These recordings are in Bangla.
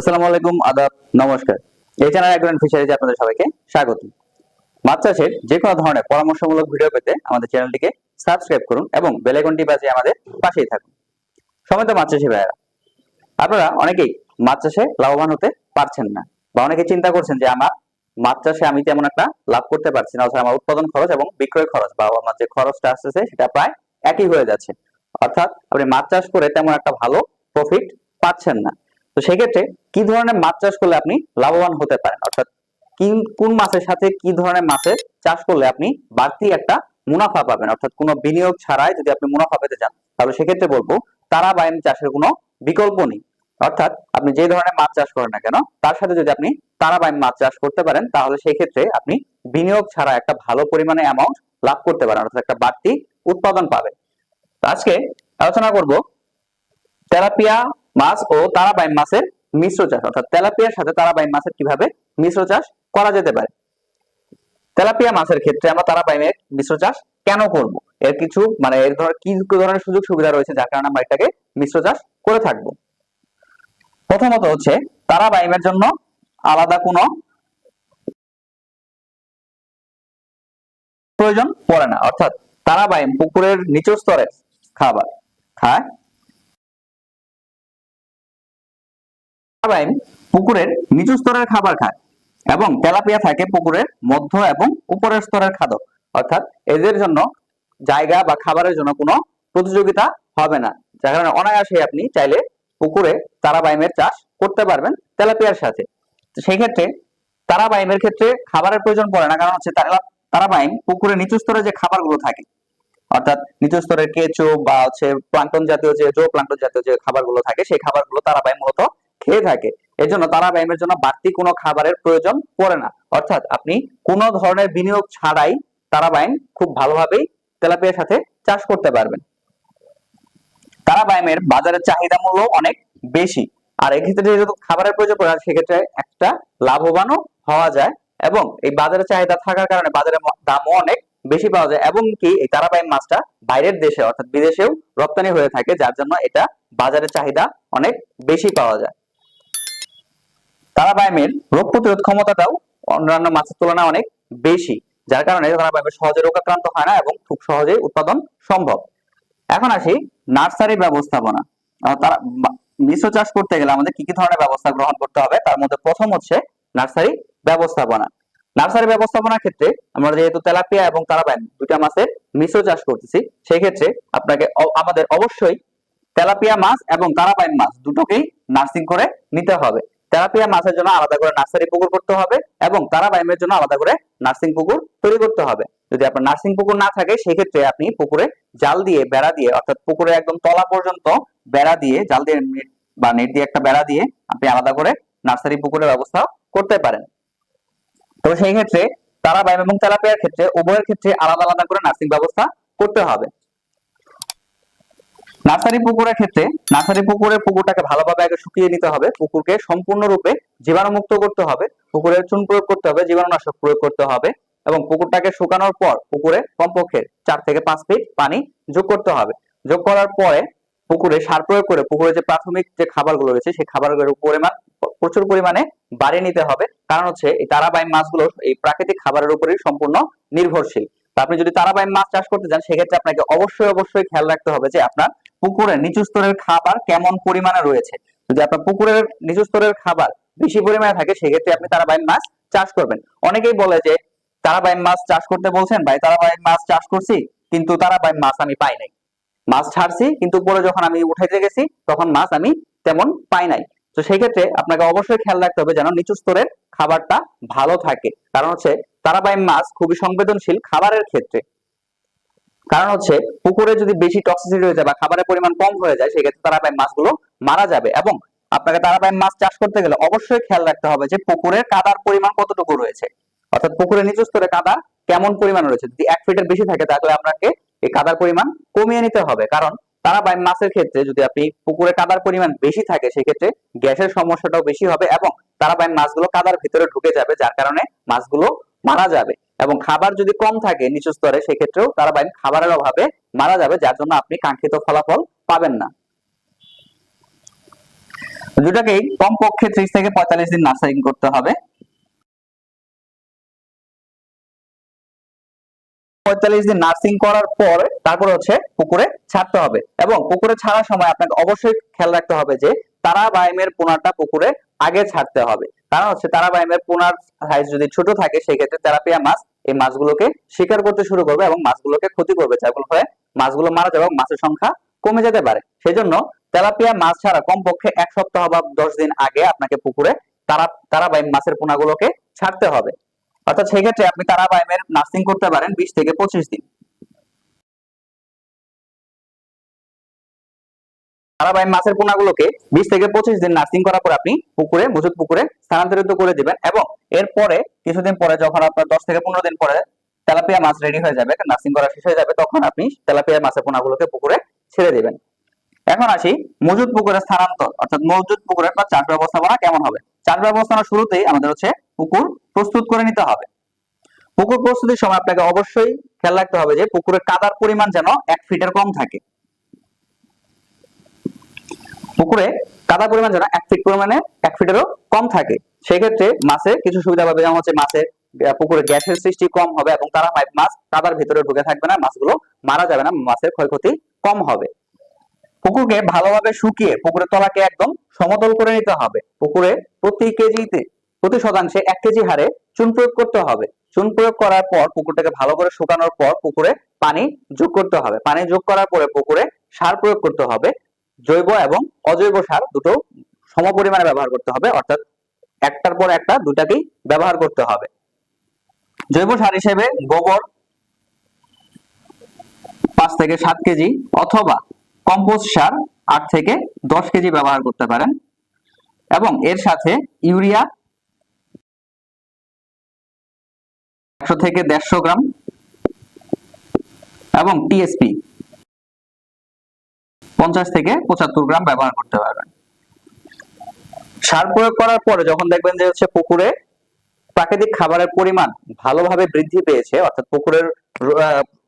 আসসালামু আলাইকুম, আদাব, নমস্কার। এই চ্যানেল একজন ফিশারিজে আপনাদের সবাইকে স্বাগত। মাছ চাষের যে কোনো ধরনের পরামর্শমূলক ভিডিও পেতে আমাদের চ্যানেলটিকে সাবস্ক্রাইব করুন এবং বেল বাজিয়ে আমাদের পাশেই থাকুন। সময় মাছ চাষি ভাইয়েরা। আপনারা অনেকেই মাছ চাষে লাভবান হতে পারছেন না বা অনেকে চিন্তা করছেন যে আমার মাছ চাষে আমি তেমন একটা লাভ করতে পারছি না অথবা আমার উৎপাদন খরচ এবং বিক্রয় খরচ বা আমার যে খরচটা আসতেছে সেটা প্রায় একই হয়ে যাচ্ছে। অর্থাৎ আপনি মাছ চাষ করে তেমন একটা ভালো প্রফিট পাচ্ছেন না। তো সেক্ষেত্রে কি ধরনের মাছ চাষ করলে আপনি লাভবান হতে পারেন? অর্থাৎ কি, কোন মাছের সাথে কি ধরনের মাছের চাষ করলে আপনি বাড়তি একটা মুনাফা পাবেন? অর্থাৎ কোনো বিনিয়োগ ছাড়াই যদি আপনি মুনাফা পেতে চান, তাহলে সেক্ষেত্রে বলব তারা বাইম চাষের কোনো বিকল্প নেই। অর্থাৎ আপনি যে ধরনের মাছ চাষ করেন না কেন, তার সাথে যদি আপনি তারা বাইম মাছ চাষ করতে পারেন, তাহলে সেই ক্ষেত্রে আপনি বিনিয়োগ ছাড়া একটা ভালো পরিমাণে অ্যামাউন্ট লাভ করতে পারেন, অর্থাৎ একটা বাড়তি উৎপাদন পাবেন। তো আজকে আলোচনা করব তেলাপিয়া মাছ ও তারাবাইম মাছের মিশ্র চাষ, অর্থাৎ তেলাপিয়ার সাথে তারাবাইম মাছের কীভাবে মিশ্র চাষ করা যেতে পারে? তেলাপিয়া মাছের ক্ষেত্রে আমরা তারাবাইমের মিশ্র চাষ কেন করব? এর কিছু মানে এর ধর, কি ধরনের সুযোগ সুবিধা রয়েছে যার কারণে আমরা এটাকে মিশ্র চাষ করে থাকব? প্রথমত হচ্ছে তারাবাইমের জন্য আলাদা কোনো প্রয়োজন পড়ে না, অর্থাৎ তারাবাইম পুকুরের নিচু স্তরে খাবার খায় তারাবাইম পুকুরের নিচু স্তরের খাবার খায় এবং তেলাপিয়া থাকে পুকুরের মধ্য এবং উপরের স্তরের খাদ্য অর্থাৎ এদের জন্য জায়গা বা খাবারের জন্য কোনো প্রতিযোগিতা হবে না। যার কারণে অনায়াসে আপনি চাইলে পুকুরে তারাবাইমের চাষ করতে পারবেন তেলাপিয়ার সাথে। সেই ক্ষেত্রে তারাবাইমের ক্ষেত্রে খাবারের প্রয়োজন পড়ে না, কারণ হচ্ছে তারা তারাবাইম পুকুরের নিচু স্তরে যে খাবারগুলো থাকে, অর্থাৎ নিচু স্তরের কেঁচো বা হচ্ছে প্লাঙ্কটন জাতীয় যে জো প্লাঙ্কটন জাতীয় যে খাবারগুলো থাকে, সেই খাবারগুলো তারাবাইম মূলত খেয়ে থাকে। এই জন্য ব্যায়ামের জন্য বাড়তি কোনো খাবারের প্রয়োজন পড়ে না। অর্থাৎ আপনি কোনো ধরনের বিনিয়োগ ছাড়াই তারাবাইম খুব ভালোভাবেই তেলাপিয়ার সাথে চাষ করতে পারবেন। তারাবাইমের বাজারের চাহিদা মূল্য অনেক বেশি। আর এক্ষেত্রে যেহেতু খাবারের প্রয়োজন পড়ে, সেক্ষেত্রে একটা লাভবানও হওয়া যায় এবং এই বাজারে চাহিদা থাকার কারণে বাজারের দামও অনেক বেশি পাওয়া যায় এবং কি এই তারাবাইম মাছটা বাইরের দেশে অর্থাৎ বিদেশেও রপ্তানি হয়ে থাকে, যার জন্য এটা বাজারের চাহিদা অনেক বেশি পাওয়া যায়। তারাবাইমের রোগ প্রতিরোধ ক্ষমতাটাও অন্যান্য মাছের তুলনায় অনেক বেশি, যার কারণে তারাবাইমের সহজে রোগাক্রান্ত হয় না এবং খুব সহজেই উৎপাদন সম্ভব। এখন আসি নার্সারি ব্যবস্থাপনা। তারা মিশ্র চাষ করতে গেলে আমাদের কি কি ধরনের ব্যবস্থা গ্রহণ করতে হবে? তার মধ্যে প্রথম হচ্ছে নার্সারি ব্যবস্থাপনা। নার্সারি ব্যবস্থাপনার ক্ষেত্রে আমরা যেহেতু তেলাপিয়া এবং তারাবাইন দুইটা মাছের মিশ্র চাষ করতেছি সেই ক্ষেত্রে আপনাকে আমাদের অবশ্যই তেলাপিয়া মাছ এবং তারাবাইন মাছ দুটোকেই নার্সিং করে নিতে হবে। তেলাপিয়া মাছের জন্য আলাদা করে নার্সারি পুকুর করতে হবে এবং তারাবাইমের জন্য আলাদা করে নার্সিং পুকুর তৈরি করতে হবে। যদি আপনার নার্সিং পুকুর না থাকে, সেক্ষেত্রে আপনি পুকুরে জাল দিয়ে বেড়া দিয়ে, অর্থাৎ পুকুরে একদম তলা পর্যন্ত বেড়া দিয়ে, জাল দিয়ে বা নেট দিয়ে একটা বেড়া দিয়ে আপনি আলাদা করে নার্সারি পুকুরের ব্যবস্থা করতে পারেন। তো সেই ক্ষেত্রে তারাবাইম এবং তেলাপিয়ার ক্ষেত্রে, উভয়ের ক্ষেত্রে আলাদা আলাদা করে নার্সিং ব্যবস্থা করতে হবে। নার্সারি পুকুরের ক্ষেত্রে নার্সারি পুকুরের পুকুরটাকে ভালোভাবে আগে শুকিয়ে নিতে হবে। পুকুরকে সম্পূর্ণরূপে জীবাণুমুক্ত করতে হবে। পুকুরে চুন প্রয়োগ করতে হবে, জীবাণুনাশক প্রয়োগ করতে হবে এবং পুকুরটাকে শুকানোর পর পুকুরে কমপক্ষে চার থেকে পাঁচ ফিট পানি যোগ করতে হবে। যোগ করার পরে পুকুরে সার প্রয়োগ করে পুকুরে যে প্রাথমিক যে খাবারগুলো রয়েছে, সেই খাবারগুলোর পরিমাণ, প্রচুর পরিমাণে বাড়িয়ে নিতে হবে। কারণ হচ্ছে এই তারাবাইম মাছগুলো এই প্রাকৃতিক খাবারের উপরেই সম্পূর্ণ নির্ভরশীল। আপনি যদি তারাবাইম মাছ চাষ করতে চান, সেক্ষেত্রে আপনাকে অবশ্যই অবশ্যই খেয়াল রাখতে হবে যে আপনার পুকুরে নিচু স্তরের খাবার কেমন পরিমাণে রয়েছে? যদি আপনার পুকুরের নিচু স্তরের খাবার বেশি পরিমাণে থাকে, সেক্ষেত্রে আপনি তারাবাইম মাছ চাষ করবেন। অনেকেই বলে যে তারাবাইম মাছ চাষ করতে বলছেন, ভাই তারাবাইম মাছ চাষ করছি, কিন্তু তারাবাইম মাছ আমি পাই নাই। মাছ ছাড়ছি, কিন্তু পরে যখন আমি উঠাইতে গেছি, তখন মাছ আমি তেমন পাই নাই। তো সেই ক্ষেত্রে আপনাকে অবশ্যই খেয়াল রাখতে হবে যেন নিচু স্তরের খাবারটা ভালো থাকে। কারণ হচ্ছে তারাবাইম মাছ খুবই সংবেদনশীল খাবারের ক্ষেত্রে। কারণ হচ্ছে পুকুরে যদি বেশি টক্সিসিটি হয়ে যায় বা খাবারের পরিমাণ কম হয়ে যায়, সেক্ষেত্রে তারাবাইম মাছগুলো মারা যাবে এবং আপনাকে তারাবাইম মাছ চাষ করতে গেলে অবশ্যই খেয়াল রাখতে হবে যে পুকুরের কাদার পরিমাণ কতটুকু রয়েছে। অর্থাৎ পুকুরের নিচু স্তরে কাদা কেমন পরিমাণ রয়েছে? যদি এক ফিটের বেশি থাকে, তাহলে আপনাকে এই কাদার পরিমাণ কমিয়ে নিতে হবে। কারণ তারাবাইম মাছের ক্ষেত্রে যদি আপনি পুকুরে কাদার পরিমাণ বেশি থাকে, সেক্ষেত্রে গ্যাসের সমস্যাটাও বেশি হবে এবং তারাবাইম মাছগুলো কাদার ভিতরে ঢুকে যাবে, যার কারণে মাছগুলো মারা যাবে। এবং খাবার যদি কম থাকে নিচু স্তরে, সেক্ষেত্রেও তারাবাইম খাবারের অভাবে মারা যাবে, যার জন্য আপনি কাঙ্ক্ষিত ফলাফল পাবেন না। দুটাকেই কমপক্ষে ত্রিশ থেকে পঁয়তাল্লিশ দিন নার্সারিং করতে হবে। পঁয়তাল্লিশ দিন নার্সিং করার পর তারপর হচ্ছে পুকুরে ছাড়তে হবে এবং পুকুরে ছাড়ার সময় আপনাকে অবশ্যই খেয়াল রাখতে হবে যে তারা বাইমের পোনাটা পুকুরে আগে ছাড়তে হবে। কারণ হচ্ছে তারা বাইমের পোনার সাইজ যদি ছোট থাকে সেই ক্ষেত্রে তেলাপিয়া মাছ এই মাছগুলোকে শিকার করতে শুরু করবে এবং মাছগুলোকে ক্ষতি করবে। যার ফলে মাছগুলো মারা যাবে এবং মাছের সংখ্যা কমে যেতে পারে। সেই জন্য তেলাপিয়া মাছ ছাড়া কমপক্ষে এক সপ্তাহ বা দশ দিন আগে আপনাকে পুকুরে তারা তারাবাইম মাছের পোনাগুলোকে ছাড়তে হবে। অর্থাৎ সেক্ষেত্রে আপনি তারাবাইমের নার্সিং করতে পারেন বিশ থেকে পঁচিশ দিন। তারাবাইম মাছের পোনাগুলোকে বিশ থেকে পঁচিশ দিন নার্সিং করার পর আপনি পুকুরে মজুদ পুকুরে স্থানান্তরিত করে দিবেন এবং এরপরে কিছুদিন পরে যখন আপনার দশ থেকে পনেরো দিন পরে তেলাপিয়া মাছ রেডি হয়ে যাবে, নার্সিং করা শেষ হয়ে যাবে, তখন আপনি তেলাপিয়া মাছের পোনাগুলোকে পুকুরে ছেড়ে দিবেন। এখন আসি মজুদ পুকুরের স্থানান্তর, অর্থাৎ মজুদ পুকুরের বা চাষ ব্যবস্থাপনা কেমন হবে? চাষ ব্যবস্থাপনা শুরুতেই আমাদের হচ্ছে পুকুর প্রস্তুত করে নিতে হবে। পুকুর প্রস্তুতির সময় আপনাকে অবশ্যই খেয়াল রাখতে হবে যে পুকুরের কাদার পরিমাণ যেন এক ফিটের কম থাকে। পুকুরে কাদা পরিমাণ যেন এক ফিট পরিমাণে, এক ফিটেরও কম থাকে। সেক্ষেত্রে মাছে কিছু সুবিধা পাবে, যেমন হচ্ছে মাছের পুকুরে গ্যাসের সৃষ্টি কম হবে এবং তারা মাছ কাদার ভিতরে ঢুকে থাকবে না, মাছগুলো মারা যাবে না, মাছের ক্ষয়ক্ষতি কম হবে। পুকুরকে ভালোভাবে শুকিয়ে, পুকুরের তলাকে একদম সমতল করে নিতে হবে। পুকুরে প্রতি কেজিতে, প্রতি শতাংশে এক কেজি হারে চুন প্রয়োগ করতে হবে। চুন প্রয়োগ করার পর পুকুরটাকে ভালো করে শুকানোর পর পুকুরে পানি যোগ করতে হবে। পানি যোগ করার পরে পুকুরে সার প্রয়োগ করতে হবে। জৈব এবং অজৈব সার দুটো সম পরিমাণে ব্যবহার করতে হবে, অর্থাৎ একটার পর একটা দুটাকেই ব্যবহার করতে হবে। জৈব সার হিসেবে গোবর পাঁচ থেকে সাত কেজি অথবা কম্পোস্ট সার আট থেকে দশ কেজি ব্যবহার করতে পারেন এবং এর সাথে ইউরিয়া একশো থেকে দেড়শো গ্রাম এবং টিএসপি পঞ্চাশ থেকে পঁচাত্তর গ্রাম ব্যবহার করতে পারবেন। সার প্রয়োগ করার পরে যখন দেখবেন যে হচ্ছে পুকুরে প্রাকৃতিক খাবারের পরিমাণ ভালোভাবে বৃদ্ধি পেয়েছে, অর্থাৎ পুকুরের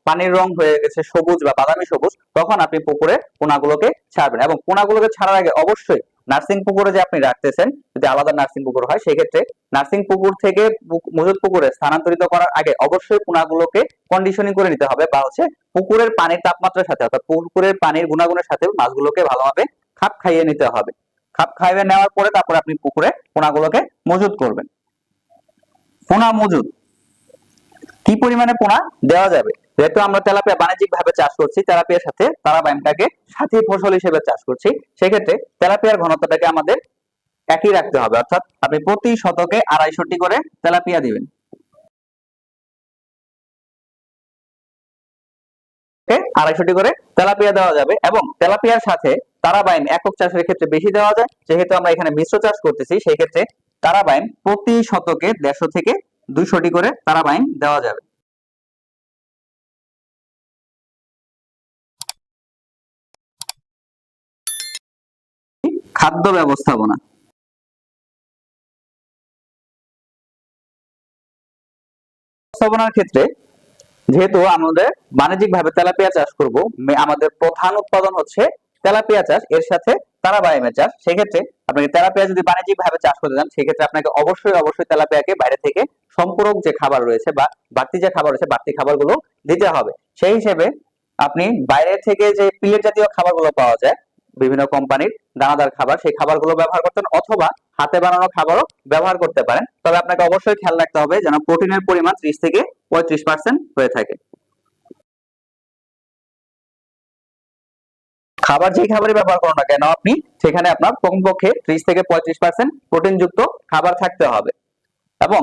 পানির রং হয়ে গেছে সবুজ বা বাদামি সবুজ, তখন আপনি পুকুরে পোনাগুলোকে ছাড়বেন এবং পোনাগুলোকে ছাড়ার আগে অবশ্যই নার্সিং পুকুরে যে আপনি রাখতেছেন, যদি আলাদা নার্সিং পুকুর হয় সেই ক্ষেত্রে নার্সিং পুকুর থেকে মজুদ পুকুরে স্থানান্তরিত করার আগে অবশ্যই পোনাগুলোকে কন্ডিশনিং করে নিতে হবে বা হচ্ছে পুকুরের পানির তাপমাত্রার সাথে, অর্থাৎ পুকুরের পানির গুণাগুণের সাথে মাছগুলোকে ভালোভাবে খাপ খাইয়ে নিতে হবে। খাপ খাইয়ে নেওয়ার পরে তারপরে আপনি পুকুরে পোনাগুলোকে মজুদ করবেন। পোনা মজুদ কি পরিমাণে পোনা দেওয়া যাবে। যেহেতু আমরা তেলাপিয়া বাণিজ্যিক ভাবে চাষ করছি, তেলাপিয়ার সাথে তারা বাইমটাকে সাথী ফসল হিসেবে চাষ করছি, সেক্ষেত্রে তেলাপিয়ার ঘনত্বটাকে আমাদের একই রাখতে হবে। অর্থাৎ আপনি প্রতি শতকে আড়াইশোটি করে তেলাপিয়া দিবেন। আড়াইশোটি করে তেলাপিয়া দেওয়া যাবে এবং তেলাপিয়ার সাথে তারাবাইম একক চাষের ক্ষেত্রে বেশি দেওয়া যায়। যেহেতু আমরা এখানে মিশ্র চাষ করতেছি সেই ক্ষেত্রে তারাবাইম প্রতি শতকে দেড়শো থেকে দুইশোটি করে তারাবাইম দেওয়া যাবে। খাদ্য ব্যবস্থাপনা। ব্যবস্থাপনার ক্ষেত্রে যেহেতু আমাদের বাণিজ্যিক ভাবে তেলাপিয়া চাষ করব আমাদের প্রধান উৎপাদন হচ্ছে তেলাপিয়া চাষ, এর সাথে তারাবাইমের চাষ। সেক্ষেত্রে আপনাকে তেলাপিয়া যদি বাণিজ্যিক ভাবে চাষ করতে চান, সেক্ষেত্রে আপনাকে অবশ্যই অবশ্যই তেলাপিয়াকে বাইরে থেকে সম্পূরক যে খাবার রয়েছে বা বাড়তি যে খাবার রয়েছে, বাড়তি খাবারগুলো দিতে হবে। সেই হিসেবে আপনি বাইরে থেকে যে পিলেট জাতীয় খাবারগুলো পাওয়া যায়, বিভিন্ন কোম্পানির দানাদার খাবার, সেই খাবারগুলো ব্যবহার করতেন অথবা হাতে বানানো খাবারও ব্যবহার করতে পারেন। তবে আপনাকে অবশ্যই খেয়াল রাখতে হবে যেন প্রোটিনের পরিমাণ ত্রিশ থেকে পঁয়ত্রিশ পার্সেন্ট হয়ে থাকে। খাবার যেই খাবারই ব্যবহার করুন না কেন, আপনি সেখানে আপনার কমপক্ষে ত্রিশ থেকে পঁয়ত্রিশ পার্সেন্ট প্রোটিন যুক্ত খাবার থাকতে হবে। এবং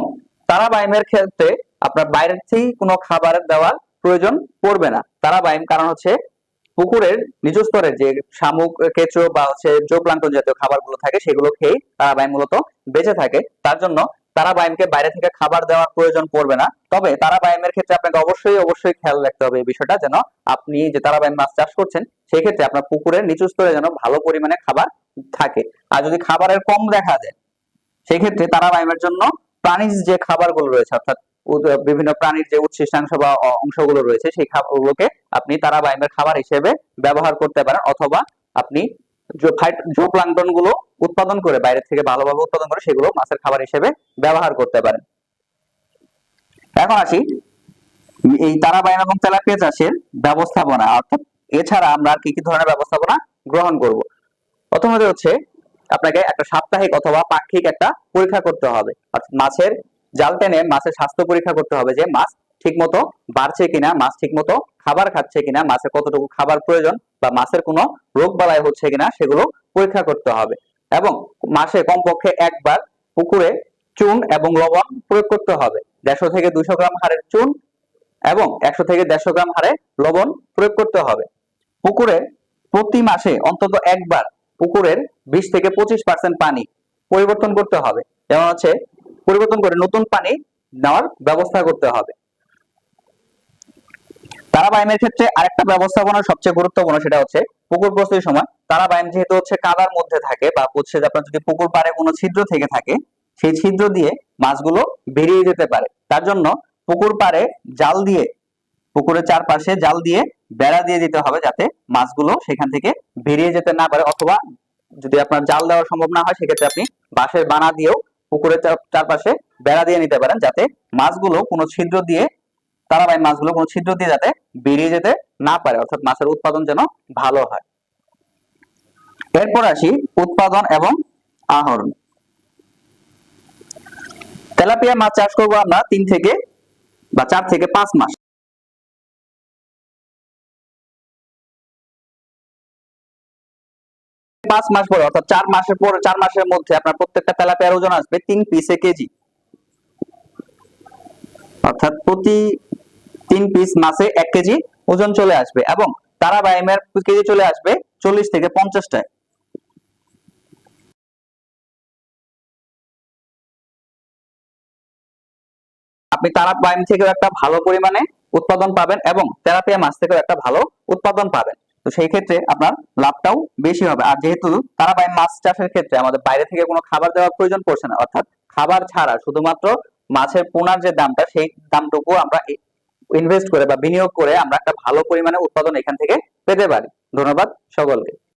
তারা বাইমের ক্ষেত্রে আপনার বাইরের থেকেই কোনো খাবার দেওয়ার প্রয়োজন পড়বে না। তারা বাইম কারণ হচ্ছে পুকুরের নিচু স্তরের যে শামুক, কেঁচো বা হচ্ছে জোপ্লাঙ্কন জাতীয় খাবারগুলো থাকে, সেগুলো খেয়ে তারা বাইম মূলত বেঁচে থাকে। তার জন্য তারা বাইমকে বাইরে থেকে খাবার দেওয়ার প্রয়োজন পড়বে না। তবে তারা বাইমের ক্ষেত্রে আপনাকে অবশ্যই অবশ্যই খেয়াল রাখতে হবে এই বিষয়টা, যেন আপনি যে তারা বাইম মাছ চাষ করছেন, সেই ক্ষেত্রে আপনার পুকুরের নিচু স্তরে যেন ভালো পরিমাণে খাবার থাকে। আর যদি খাবারের কম দেখা যায়, সেই ক্ষেত্রে তারা বাইমের জন্য প্রাণীজ যে খাবারগুলো রয়েছে, অর্থাৎ বিভিন্ন প্রাণীর যে উচ্ছিষ্টাংশ বা অংশগুলো রয়েছে, সেই খাবারগুলোকে আপনি তারা বাইমের খাবার হিসেবে ব্যবহার করতে পারেন, অথবা আপনি জো প্লাঙ্কটনগুলো উৎপাদন করে, বাইরে থেকে ভালোভাবে উৎপাদন করে, সেগুলো মাছের খাবার হিসেবে ব্যবহার করতে পারেন। এখন আসি। এই এবং তেলাপিয়া চাষের ব্যবস্থাপনা, অর্থাৎ এছাড়া আমরা কি কি ধরনের ব্যবস্থাপনা গ্রহণ করব? প্রথমত হচ্ছে আপনাকে একটা সাপ্তাহিক অথবা পাক্ষিক একটা পরীক্ষা করতে হবে। মাছের জাল টেনে মাছের স্বাস্থ্য পরীক্ষা করতে হবে যে মাছ ঠিকমতো বাড়ছে কিনা, মাছ ঠিকমতো খাবার খাচ্ছে কিনা মাছের কতটুকু খাবার প্রয়োজন বা মাছের কোনো রোগ বালাই হচ্ছে কিনা সেগুলো পরীক্ষা করতে হবে। এবং মাসে কমপক্ষে একবার পুকুরে চুন এবং লবণ প্রয়োগ করতে হবে। দেড়শো থেকে দুইশো গ্রাম হারের চুন এবং একশো থেকে দেড়শো গ্রাম হারে লবণ প্রয়োগ করতে হবে। পুকুরে প্রতি মাসে অন্তত একবার পুকুরের বিশ থেকে পঁচিশ পার্সেন্ট পানি পরিবর্তন করতে হবে। যেমন হচ্ছে পরিবর্তন করে নতুন পানি নেওয়ার ব্যবস্থা করতে হবে। তারাবাইমের ক্ষেত্রে আরেকটা ব্যবস্থাপনা সবচেয়ে গুরুত্বপূর্ণ সেটা হচ্ছে পুকুর প্রস্তুতির সময়। তারাবাইম যেহেতু হচ্ছে কাদার মধ্যে থাকে বা হচ্ছে আপনার যদি পুকুর পাড়ে কোনো ছিদ্র থেকে থাকে, সেই ছিদ্র দিয়ে মাছগুলো বেরিয়ে যেতে পারে। তার জন্য পুকুর পাড়ে জাল দিয়ে, পুকুরের চারপাশে জাল দিয়ে বেড়া দিয়ে দিতে হবে যাতে মাছগুলো সেখান থেকে বেরিয়ে যেতে না পারে অথবা যদি আপনার জাল দেওয়া সম্ভব না হয়, সেক্ষেত্রে আপনি বাঁশের বানা দিয়েও পুকুরের চারপাশে বেড়া দিয়ে নিতে পারেন যাতে মাছগুলো কোনো ছিদ্র দিয়ে তারা তারাবাই মাছগুলো কোনো ছিদ্র দিয়ে যাতে বেরিয়ে যেতে না পারে, অর্থাৎ মাছের উৎপাদন যেন ভালো হয়। এরপর আসি উৎপাদন এবং আহরণ। তেলাপিয়া মাছ চাষ করব আমরা তিন থেকে বা চার থেকে পাঁচ মাস। পাঁচ মাস পরে, অর্থাৎ চার মাসের পর, চার মাসের মধ্যে আপনার প্রত্যেকটা তেলাপিয়ার ওজন আসবে তিন পিসে কেজি। অর্থাৎ প্রতি তিন পিস মাসে এক কেজি ওজন চলে আসবে এবং তারা বাইমের কেজি চলে আসবে চল্লিশ থেকে পঞ্চাশটায় আপনি তারা বাইম থেকেও একটা ভালো পরিমাণে উৎপাদন পাবেন এবং তেলাপিয়া মাছ থেকেও একটা ভালো উৎপাদন পাবেন। তো সেই ক্ষেত্রে আপনার লাভটাও বেশি হবে। আর যেহেতু তারা বাইম মাছ চাষের ক্ষেত্রে আমাদের বাইরে থেকে কোনো খাবার দেওয়ার প্রয়োজন পড়ছে না, অর্থাৎ খাবার ছাড়া শুধুমাত্র মাছের পোনার যে দামটা, সেই দামটুকু আমরা ইনভেস্ট করে বা বিনিয়োগ করে আমরা একটা ভালো পরিমাণে উৎপাদন এখান থেকে পেতে পারি। ধন্যবাদ সকলকে।